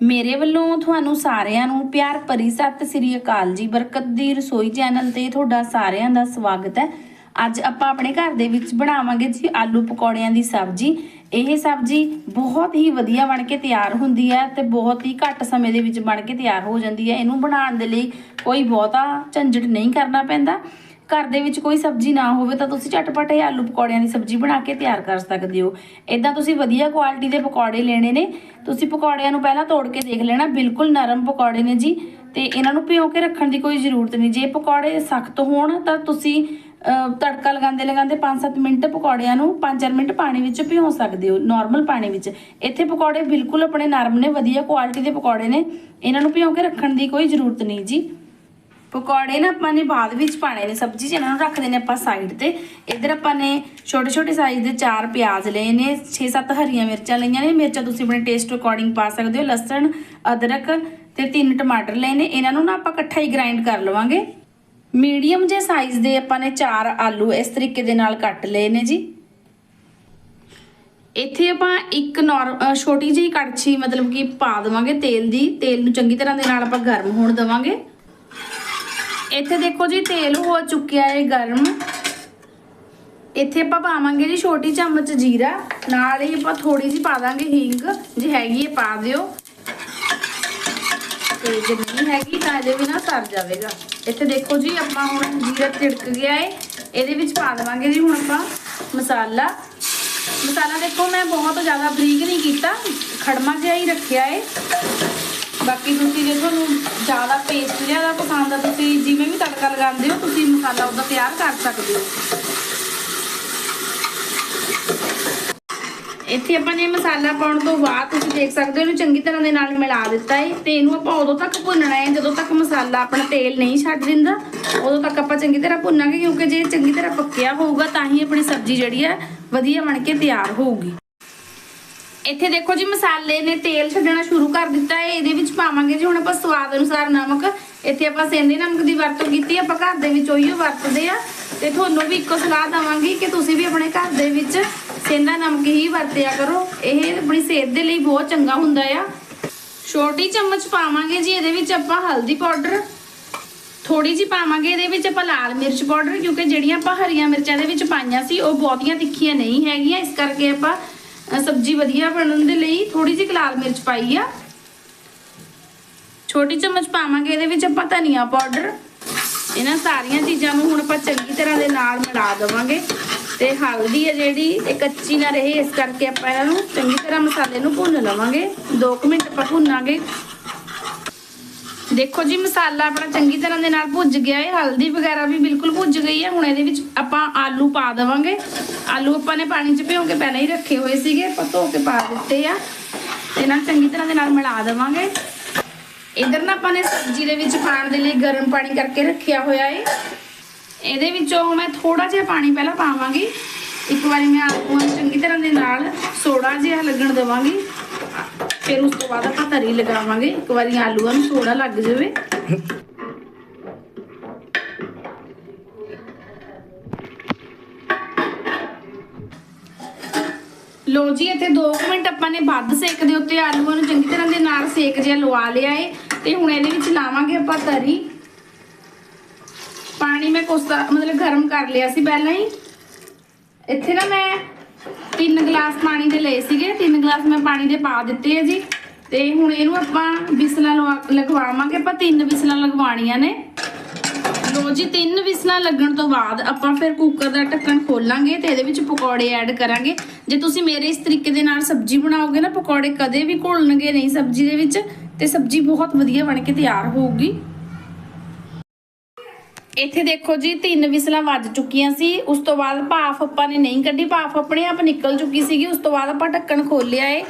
ਮੇਰੇ ਵੱਲੋਂ ਤੁਹਾਨੂੰ ਸਾਰਿਆਂ ਨੂੰ ਪਿਆਰ ਭਰੀ ਸਤਿ ਸ੍ਰੀ ਅਕਾਲ ਜੀ। ਬਰਕਤ ਦੀ ਰਸੋਈ ਚੈਨਲ ਤੇ ਤੁਹਾਡਾ ਸਾਰਿਆਂ ਦਾ ਸਵਾਗਤ ਹੈ। ਅੱਜ ਆਪਾਂ ਆਪਣੇ ਘਰ ਦੇ ਵਿੱਚ ਬਣਾਵਾਂਗੇ ਜੀ ਆਲੂ ਪਕੌੜਿਆਂ ਦੀ ਸਬਜ਼ੀ। ਇਹ ਸਬਜ਼ੀ ਬਹੁਤ ਹੀ ਵਧੀਆ ਬਣ ਕੇ ਤਿਆਰ ਹੁੰਦੀ ਹੈ ਤੇ ਬਹੁਤ ਹੀ ਘੱਟ ਸਮੇਂ ਦੇ ਵਿੱਚ ਬਣ ਕੇ ਤਿਆਰ ਹੋ ਜਾਂਦੀ ਹੈ। ਇਹਨੂੰ ਬਣਾਉਣ ਦੇ ਲਈ ਕੋਈ ਬਹੁਤਾ ਝੰਜਟ ਨਹੀਂ ਕਰਨਾ ਪੈਂਦਾ। ਘਰ ਦੇ ਵਿੱਚ ਕੋਈ ਸਬਜ਼ੀ ਨਾ ਹੋਵੇ ਤਾਂ ਤੁਸੀਂ ਝਟਪਟ ਇਹ ਆਲੂ ਪਕੌੜਿਆਂ ਦੀ ਸਬਜ਼ੀ ਬਣਾ ਕੇ ਤਿਆਰ ਕਰ ਸਕਦੇ ਹੋ। ਇਦਾਂ ਤੁਸੀਂ ਵਧੀਆ ਕੁਆਲਿਟੀ ਦੇ ਪਕੌੜੇ ਲੈਣੇ ਨੇ। ਤੁਸੀਂ ਪਕੌੜਿਆਂ ਨੂੰ ਪਹਿਲਾਂ ਤੋੜ ਕੇ ਦੇਖ ਲੈਣਾ, ਬਿਲਕੁਲ ਨਰਮ ਪਕੌੜੇ ਨੇ ਜੀ। ਤੇ ਇਹਨਾਂ ਨੂੰ ਭਿਓ ਕੇ ਰੱਖਣ ਦੀ ਕੋਈ ਜ਼ਰੂਰਤ ਨਹੀਂ। ਜੇ ਪਕੌੜੇ ਸਖਤ ਹੋਣ ਤਾਂ ਤੁਸੀਂ ਤੜਕਾ ਲਗਾਉਂਦੇ ਲਗਾਉਂਦੇ 5-7 ਮਿੰਟ ਪਕੌੜਿਆਂ ਨੂੰ 5-4 ਮਿੰਟ ਪਾਣੀ ਵਿੱਚ ਭਿਓ ਸਕਦੇ ਹੋ ਨਾਰਮਲ ਪਾਣੀ ਵਿੱਚ। ਇੱਥੇ ਪਕੌੜੇ ਬਿਲਕੁਲ ਆਪਣੇ ਨਰਮ ਨੇ, ਵਧੀਆ ਕੁਆਲਿਟੀ ਦੇ ਪਕੌੜੇ ਨੇ। ਇਹਨਾਂ ਨੂੰ ਭਿਓ ਕੇ ਰੱਖਣ ਦੀ ਕੋਈ ਜ਼ਰੂਰਤ ਨਹੀਂ ਜੀ। ਪਕੌੜੇ ਨਾ ਆਪਾਂ ਨੇ ਬਾਅਦ ਵਿੱਚ ਪਾਣੇ ਨੇ, ਸਬਜ਼ੀ 'ਚ ਇਹਨਾਂ ਨੂੰ ਰੱਖ ਦੇਣੇ ਆਪਾਂ ਸਾਈਡ ਤੇ। ਇੱਧਰ ਆਪਾਂ ਨੇ ਛੋਟੇ ਛੋਟੇ ਸਾਈਜ਼ ਦੇ ਚਾਰ ਪਿਆਜ਼ ਲਏ ਨੇ 6-7 ਹਰੀਆਂ ਮਿਰਚਾਂ ਲਈਆਂ ਨੇ। ਮਿਰਚਾਂ ਤੁਸੀਂ ਆਪਣੇ ਟੇਸਟ ਅਕੋਰਡਿੰਗ ਪਾ ਸਕਦੇ ਹੋ, ਲਸਣ, ਅਦਰਕ ਤੇ ਤਿੰਨ ਟਮਾਟਰ ਲਏ ਨੇ। ਇਹਨਾਂ ਨੂੰ ਨਾ ਆਪਾਂ ਇਕੱਠਾ ਹੀ ਗ੍ਰਾਈਂਡ ਕਰ ਲਵਾਂਗੇ। ਮੀਡੀਅਮ ਜੇ ਸਾਈਜ਼ ਦੇ ਆਪਾਂ ਨੇ ਚਾਰ ਆਲੂ ਇਸ ਤਰੀਕੇ ਦੇ ਨਾਲ ਕੱਟ ਲਏ ਨੇ ਜੀ। ਇੱਥੇ ਆਪਾਂ ਇੱਕ ਨੌਰ ਛੋਟੀ ਜਿਹੀ ਕੜਛੀ ਮਤਲਬ ਕਿ ਪਾ ਦੇਵਾਂਗੇ ਤੇਲ ਦੀ। ਤੇਲ ਨੂੰ ਚੰਗੀ ਤਰ੍ਹਾਂ ਦੇ ਨਾਲ ਆਪਾਂ ਗਰਮ ਹੋਣ ਦੇਵਾਂਗੇ। ਇੱਥੇ ਦੇਖੋ ਜੀ, ਤੇਲ ਹੋ ਚੁੱਕਿਆ ਹੈ ਗਰਮ। ਇੱਥੇ ਆਪਾਂ ਪਾਵਾਂਗੇ ਜੀ ਛੋਟੀ ਚਮਚ ਜੀਰਾ। ਨਾਲ ਹੀ ਆਪਾਂ ਥੋੜੀ ਜਿਹੀ ਪਾ ਦਾਂਗੇ ਹਿੰਗ। ਜੇ ਹੈਗੀ ਹੈ ਪਾ ਦਿਓ। ਤੇ ਜੇ ਨਹੀਂ ਹੈਗੀ ਤਾਂ ਇਹਦੇ ਵੀ ਨਾ ਸਰ ਜਾਵੇਗਾ। ਇੱਥੇ ਦੇਖੋ ਜੀ, ਆਪਾਂ ਹੁਣ ਜੀਰਾ ਤਿੜਕ ਗਿਆ ਹੈ ਇਹਦੇ ਵਿੱਚ ਪਾ ਦੇਵਾਂਗੇ ਜੀ ਹੁਣ ਆਪਾਂ ਮਸਾਲਾ। ਮਸਾਲਾ ਦੇਖੋ, ਮੈਂ ਬਹੁਤ ਜ਼ਿਆਦਾ ਬਰੀਕ ਨਹੀਂ ਕੀਤਾ। ਖੜਮਾ ਜਿਹਾ ਹੀ ਰੱਖਿਆ ਹੈ ਬਾਕੀ ਤੁਸੀਂ ਜੇ ਤੁਹਾਨੂੰ ਜ਼ਿਆਦਾ ਪੇਸਟ ਜ਼ਿਆਦਾ ਪਸੰਦ ਆ, ਤੁਸੀਂ ਜਿਵੇਂ ਵੀ ਤੜਕਾ ਲਗਾਉਂਦੇ ਹੋ, ਤੁਸੀਂ ਮਸਾਲਾ ਉਹਦਾ ਤਿਆਰ ਕਰ ਸਕਦੇ ਹੋ। ਇੱਥੇ ਆਪਾਂ ਨੇ ਮਸਾਲਾ ਪਾਉਣ ਤੋਂ ਬਾਅਦ ਤੁਸੀਂ ਦੇਖ ਸਕਦੇ ਹੋ, ਇਹਨੂੰ ਚੰਗੀ ਤਰ੍ਹਾਂ ਦੇ ਨਾਲ ਮਿਲਾ ਦਿੱਤਾ ਹੈ ਤੇ ਇਹਨੂੰ ਆਪਾਂ ਉਦੋਂ ਤੱਕ ਭੁੰਨਣਾ ਹੈ ਜਦੋਂ ਤੱਕ ਮਸਾਲਾ ਆਪਣਾ ਤੇਲ ਨਹੀਂ ਛੱਡ ਦਿੰਦਾ, ਉਦੋਂ ਤੱਕ ਆਪਾਂ ਚੰਗੀ ਤਰ੍ਹਾਂ ਭੁੰਨਾਂਗੇ, ਕਿਉਂਕਿ ਜੇ ਚੰਗੀ ਤਰ੍ਹਾਂ ਪੱਕਿਆ ਹੋਊਗਾ, ਤਾਂ ਹੀ ਆਪਣੀ ਸਬਜ਼ੀ ਜਿਹੜੀ ਹੈ ਵਧੀਆ ਬਣ ਕੇ ਤਿਆਰ ਹੋਊਗੀ। ਇੱਥੇ ਦੇਖੋ ਜੀ ਮਸਾਲੇ ਨੇ ਤੇਲ ਛੱਡਣਾ ਸ਼ੁਰੂ ਕਰ ਦਿੱਤਾ ਹੈ। ਇਹਦੇ ਵਿੱਚ ਪਾਵਾਂਗੇ ਜੀ ਹੁਣ ਆਪਾਂ ਸਵਾਦ ਅਨੁਸਾਰ ਨਮਕ। ਇੱਥੇ ਆਪਾਂ ਸੇਂਦੇ ਨਮਕ ਦੀ ਵਰਤੋਂ ਕੀਤੀ ਆਪਾਂ ਘਰ ਦੇ ਵਿੱਚ ਉਹੀ ਵਰਤਦੇ ਆ। ਤੇ ਤੁਹਾਨੂੰ ਵੀ ਇੱਕੋ ਸਲਾਹ ਦਵਾਂਗੀ ਕਿ ਤੁਸੀਂ ਵੀ ਆਪਣੇ ਘਰ ਦੇ ਵਿੱਚ ਸੇਂਦਾ ਨਮਕ ਹੀ ਵਰਤਿਆ ਕਰੋ। ਇਹ ਆਪਣੀ ਸਿਹਤ ਦੇ ਲਈ ਬਹੁਤ ਚੰਗਾ ਹੁੰਦਾ ਆ। ਛੋਟੀ ਚਮਚ ਪਾਵਾਂਗੇ ਜੀ। ਇਹਦੇ ਵਿੱਚ ਆਪਾਂ ਹਲਦੀ ਪਾਊਡਰ ਥੋੜੀ ਜਿਹੀ ਪਾਵਾਂਗੇ। ਇਹਦੇ ਵਿੱਚ ਆਪਾਂ ਲਾਲ ਮਿਰਚ ਪਾਊਡਰ, ਕਿਉਂਕਿ ਜਿਹੜੀਆਂ ਆਪਾਂ ਹਰੀਆਂ ਮਿਰਚਾਂ ਦੇ ਵਿੱਚ ਪਾਈਆਂ ਸੀ, ਉਹ ਬਹੁਤੀਆਂ ਤਿੱਖੀਆਂ ਨਹੀਂ ਹੈਗੀਆਂ। ਇਸ ਕਰਕੇ ਆਪਾਂ ਸਬਜ਼ੀ ਵਧੀਆ ਬਣਨ ਦੇ ਲਈ ਥੋੜੀ ਜਿਹੀ ਲਾਲ ਮਿਰਚ ਪਾਈ ਆ। ਛੋਟੀ ਚਮਚ ਪਾਵਾਂਗੇ, ਇਹਦੇ ਵਿੱਚ ਆਪਾਂ ਧਨੀਆ ਪਾਊਡਰ। ਇਹਨਾਂ ਸਾਰੀਆਂ ਚੀਜ਼ਾਂ ਨੂੰ ਹੁਣ ਆਪਾਂ ਚੰਗੀ ਤਰ੍ਹਾਂ ਦੇ ਨਾਲ ਮਿਲਾ ਦੇਵਾਂਗੇ। ਤੇ ਹਲਦੀ ਹੈ ਜਿਹੜੀ, ਇਹ ਕੱਚੀ ਨਾ ਰਹੇ, ਇਸ ਕਰਕੇ ਆਪਾਂ ਇਹਨਾਂ ਨੂੰ ਚੰਗੀ ਤਰ੍ਹਾਂ ਮਸਾਲੇ ਨੂੰ ਭੁੰਨ ਲਵਾਂਗੇ। 2 ਮਿੰਟ ਆਪਾਂ ਭੁੰਨਾਂਗੇ। ਦੇਖੋ ਜੀ, ਮਸਾਲਾ ਆਪਣਾ ਚੰਗੀ ਤਰ੍ਹਾਂ ਦੇ ਨਾਲ ਭੁੱਜ ਗਿਆ ਹੈ, ਹਲਦੀ ਵਗੈਰਾ ਵੀ ਬਿਲਕੁਲ ਭੁੱਜ ਗਈ ਹੈ। ਹੁਣ ਇਹਦੇ ਵਿੱਚ ਆਪਾਂ ਆਲੂ ਪਾ ਦੇਵਾਂਗੇ। ਆਲੂ ਆਪਾਂ ਨੇ ਪਾਣੀ 'ਚ ਭਿਓ ਕੇ ਪਹਿਲਾਂ ਹੀ ਰੱਖੇ ਹੋਏ ਸੀਗੇ, ਆਪਾਂ ਧੋ ਕੇ ਪਾ ਦਿੱਤੇ ਆ। ਤੇ ਇਹਨਾਂ ਨੂੰ ਚੰਗੀ ਤਰ੍ਹਾਂ ਦੇ ਨਾਲ ਮਿਲਾ ਦੇਵਾਂਗੇ। ਇਧਰ ਨਾ ਆਪਾਂ ਨੇ ਸਬਜ਼ੀ ਦੇ ਵਿੱਚ ਪਾਣ ਦੇ ਲਈ ਗਰਮ ਪਾਣੀ ਕਰਕੇ ਰੱਖਿਆ ਹੋਇਆ ਹੈ। ਇਹਦੇ ਵਿੱਚੋਂ ਮੈਂ ਥੋੜਾ ਜਿਹਾ ਪਾਣੀ ਪਹਿਲਾਂ ਪਾਵਾਂਗੀ। ਇੱਕ ਵਾਰੀ ਮੈਂ ਆਲੂਆਂ ਨੂੰ ਚੰਗੀ ਤਰ੍ਹਾਂ ਦੇ ਨਾਲ ਸੋਡਾ ਜਿਹਾ ਲੱਗਣ ਦੇਵਾਂਗੀ। ਫਿਰ ਉਸ ਤੋਂ ਬਾਅਦ ਆਪਾਂ ਤਰੀ ਲਗਾਵਾਂਗੇ। ਇੱਕ ਵਾਰੀ ਆਲੂਆਂ ਨੂੰ ਸੋੜਾ ਲੱਗ ਜਾਵੇ। ਲੋ ਜੀ, ਇੱਥੇ 2 ਮਿੰਟ ਆਪਾਂ ਨੇ ਵੱਧ ਸੇਕ ਦੇ ਉੱਤੇ ਆਲੂਆਂ ਨੂੰ। ਚੰਗੀ ਤਰ੍ਹਾਂ ਦੇ ਨਾਲ ਸੇਕ ਜਿਹਾ ਲਵਾ ਲਿਆ ਏ। ਤੇ ਹੁਣ ਇਹਦੇ ਵਿੱਚ ਲਾਵਾਂਗੇ ਆਪਾਂ ਤਰੀ। ਪਾਣੀ ਮੈਂ ਕੋਸਾ ਮਤਲਬ ਗਰਮ ਕਰ ਲਿਆ ਸੀ ਪਹਿਲਾਂ ਹੀ। ਇੱਥੇ ਨਾ ਮੈਂ ਤਿੰਨ ਗਲਾਸ ਪਾਣੀ ਦੇ ਲਏ ਸੀਗੇ 3 ਗਲਾਸ ਮੈਂ ਪਾਣੀ ਦੇ ਪਾ ਦਿੱਤੇ ਆ ਜੀ। ਤੇ ਹੁਣ ਇਹਨੂੰ ਆਪਾਂ ਵਿਸਲਾਂ ਲਗਵਾਵਾਂਗੇ, ਆਪਾਂ ਤਿੰਨ ਵਿਸਲਾਂ ਲਗਵਾਉਣੀਆਂ ਨੇ। ਲੋ ਜੀ, ਤਿੰਨ ਵਿਸਲਾਂ ਲੱਗਣ ਤੋਂ ਬਾਅਦ ਆਪਾਂ ਫਿਰ ਕੁੱਕਰ ਦਾ ਢੱਕਣ ਖੋਲਾਂਗੇ ਤੇ ਇਹਦੇ ਵਿੱਚ ਪਕੌੜੇ ਐਡ ਕਰਾਂਗੇ। ਜੇ ਤੁਸੀਂ ਮੇਰੇ ਇਸ ਤਰੀਕੇ ਦੇ ਨਾਲ ਸਬਜ਼ੀ ਬਣਾਓਗੇ ਨਾ, ਪਕੌੜੇ ਕਦੇ ਵੀ ਘੁਲਣਗੇ ਨਹੀਂ ਸਬਜ਼ੀ ਦੇ ਵਿੱਚ, ਤੇ ਸਬਜ਼ੀ ਬਹੁਤ ਵਧੀਆ ਬਣ ਕੇ ਤਿਆਰ ਹੋਊਗੀ। ਇੱਥੇ ਦੇਖੋ ਜੀ, ਤਿੰਨ ਵਿਸਲਾਂ ਵੱਜ ਚੁੱਕੀਆਂ ਸੀ। ਉਸ ਤੋਂ ਬਾਅਦ ਭਾਫ ਆਪਾਂ ਨੇ ਨਹੀਂ ਕੱਢੀ, ਭਾਫ ਆਪਣੇ ਆਪ ਨਿਕਲ ਚੁੱਕੀ ਸੀਗੀ। ਉਸ ਤੋਂ ਬਾਅਦ ਆਪਾਂ ਢੱਕਣ ਖੋਲਿਆ ਏ।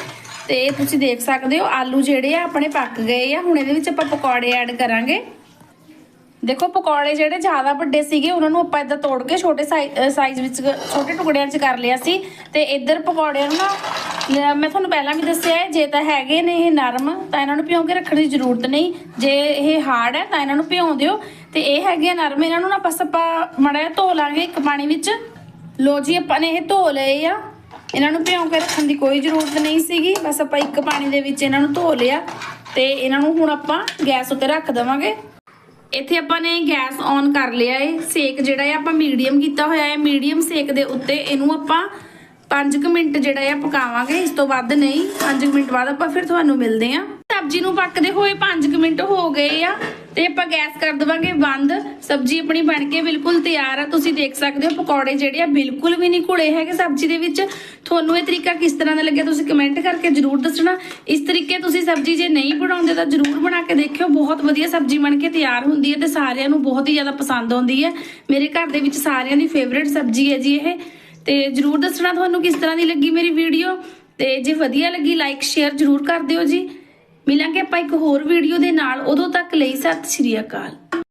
ਤੇ ਤੁਸੀਂ ਦੇਖ ਸਕਦੇ ਹੋ, ਆਲੂ ਜਿਹੜੇ ਆ ਆਪਣੇ ਪੱਕ ਗਏ ਆ। ਹੁਣ ਇਹਦੇ ਵਿੱਚ ਆਪਾਂ ਪਕੌੜੇ ਐਡ ਕਰਾਂਗੇ। ਦੇਖੋ, ਪਕੌੜੇ ਜਿਹੜੇ ਜ਼ਿਆਦਾ ਵੱਡੇ ਸੀਗੇ, ਉਹਨਾਂ ਨੂੰ ਆਪਾਂ ਇਦਾਂ ਤੋੜ ਕੇ ਛੋਟੇ ਸਾਈਜ਼ ਵਿੱਚ, ਛੋਟੇ ਟੁਕੜਿਆਂ 'ਚ ਕਰ ਲਿਆ ਸੀ। ਤੇ ਇੱਧਰ ਪਕੌੜਿਆਂ ਨੂੰ ਨਾ ਮੈਂ ਤੁਹਾਨੂੰ ਪਹਿਲਾਂ ਵੀ ਦੱਸਿਆ ਹੈ ਜੇ ਤਾਂ ਹੈਗੇ ਨੇ ਇਹ ਨਰਮ, ਤਾਂ ਇਹਨਾਂ ਨੂੰ ਭਿਉਂ ਕੇ ਰੱਖਣ ਦੀ ਜ਼ਰੂਰਤ ਨਹੀਂ। ਜੇ ਇਹ ਹਾਰਡ ਹੈ, ਤਾਂ ਇਹਨਾਂ ਨੂੰ ਭਿਉਂ ਦਿਓ। ਤੇ ਇਹ ਹੈਗੇ ਆ ਨਰਮ, ਇਹਨਾਂ ਨੂੰ ਨਾ ਬਸ ਆਪਾਂ ਮੜਾ ਧੋ ਲਾਂਗੇ ਇੱਕ ਪਾਣੀ ਵਿੱਚ। ਲੋ ਜੀ, ਆਪਾਂ ਨੇ ਇਹ ਧੋ ਲਏ ਆ। ਇਹਨਾਂ ਨੂੰ ਭਿਉਂ ਕੇ ਰੱਖਣ ਦੀ ਕੋਈ ਜ਼ਰੂਰਤ ਨਹੀਂ ਸੀਗੀ। ਬਸ ਆਪਾਂ ਇੱਕ ਪਾਣੀ ਦੇ ਵਿੱਚ ਇਹਨਾਂ ਨੂੰ ਧੋ ਲਿਆ ਤੇ ਇਹਨਾਂ ਨੂੰ ਹੁਣ ਆਪਾਂ ਗੈਸ ਉੱਤੇ ਰੱਖ ਦੇਵਾਂਗੇ। ਇੱਥੇ ਆਪਾਂ ਨੇ ਗੈਸ ਔਨ ਕਰ ਲਿਆ ਏ। ਸੇਕ ਜਿਹੜਾ ਹੈ ਆਪਾਂ ਮੀਡੀਅਮ ਕੀਤਾ ਹੋਇਆ ਹੈ ਮੀਡੀਅਮ ਸੇਕ ਦੇ ਉੱਤੇ ਇਹਨੂੰ ਆਪਾਂ 5 ਮਿੰਟ ਜਿਹੜਾ ਹੈ ਪਕਾਵਾਂਗੇ। ਇਸ ਤੋਂ ਵੱਧ ਨਹੀਂ। 5 ਮਿੰਟ ਬਾਅਦ ਆਪਾਂ ਫਿਰ ਤੁਹਾਨੂੰ ਮਿਲਦੇ ਆਂ। ਸਬਜ਼ੀ ਨੂੰ ਪੱਕਦੇ ਹੋਏ 5 ਮਿੰਟ ਹੋ ਗਏ ਆ। ਤੇ ਆਪਾਂ ਗੈਸ ਕਰ ਦੇਵਾਂਗੇ ਬੰਦ। ਸਬਜ਼ੀ ਆਪਣੀ ਬਣ ਕੇ ਬਿਲਕੁਲ ਤਿਆਰ ਆ। ਤੁਸੀਂ ਦੇਖ ਸਕਦੇ ਹੋ ਪਕੌੜੇ ਜਿਹੜੇ ਆ ਬਿਲਕੁਲ ਵੀ ਨਹੀਂ ਘੁਲੇ ਹੈਗੇ ਸਬਜ਼ੀ ਦੇ ਵਿੱਚ। ਤੁਹਾਨੂੰ ਇਹ ਤਰੀਕਾ ਕਿਸ ਤਰ੍ਹਾਂ ਦਾ ਲੱਗਿਆ ਤੁਸੀਂ ਕਮੈਂਟ ਕਰਕੇ ਜਰੂਰ ਦੱਸਣਾ। ਇਸ ਤਰੀਕੇ ਤੁਸੀਂ ਸਬਜ਼ੀ ਜੇ ਨਹੀਂ ਬਣਾਉਂਦੇ ਤਾਂ ਜਰੂਰ ਬਣਾ ਕੇ ਦੇਖਿਓ। ਬਹੁਤ ਵਧੀਆ ਸਬਜ਼ੀ ਬਣ ਕੇ ਤਿਆਰ ਹੁੰਦੀ ਹੈ ਤੇ ਸਾਰਿਆਂ ਨੂੰ ਬਹੁਤ ਹੀ ਜ਼ਿਆਦਾ ਪਸੰਦ ਆਉਂਦੀ ਹੈ। ਮੇਰੇ ਘਰ ਦੇ ਵਿੱਚ ਸਾਰਿਆਂ ਦੀ ਫੇਵਰਿਟ ਸਬਜ਼ੀ ਹੈ ਜੀ ਇਹ। ਤੇ ਜਰੂਰ ਦੱਸਣਾ ਤੁਹਾਨੂੰ ਕਿਸ ਤਰ੍ਹਾਂ ਦੀ ਲੱਗੀ ਮੇਰੀ ਵੀਡੀਓ ਤੇ ਜੇ ਵਧੀਆ ਲੱਗੀ ਲਾਈਕ ਸ਼ੇਅਰ ਜਰੂਰ ਕਰ ਦਿਓ ਜੀ। ਮਿਲਾਂਗੇ ਆਪਾਂ ਇੱਕ ਹੋਰ ਵੀਡੀਓ ਦੇ ਨਾਲ। ਉਦੋਂ ਤੱਕ ਲਈ ਸਤਿ ਸ਼੍ਰੀ ਅਕਾਲ।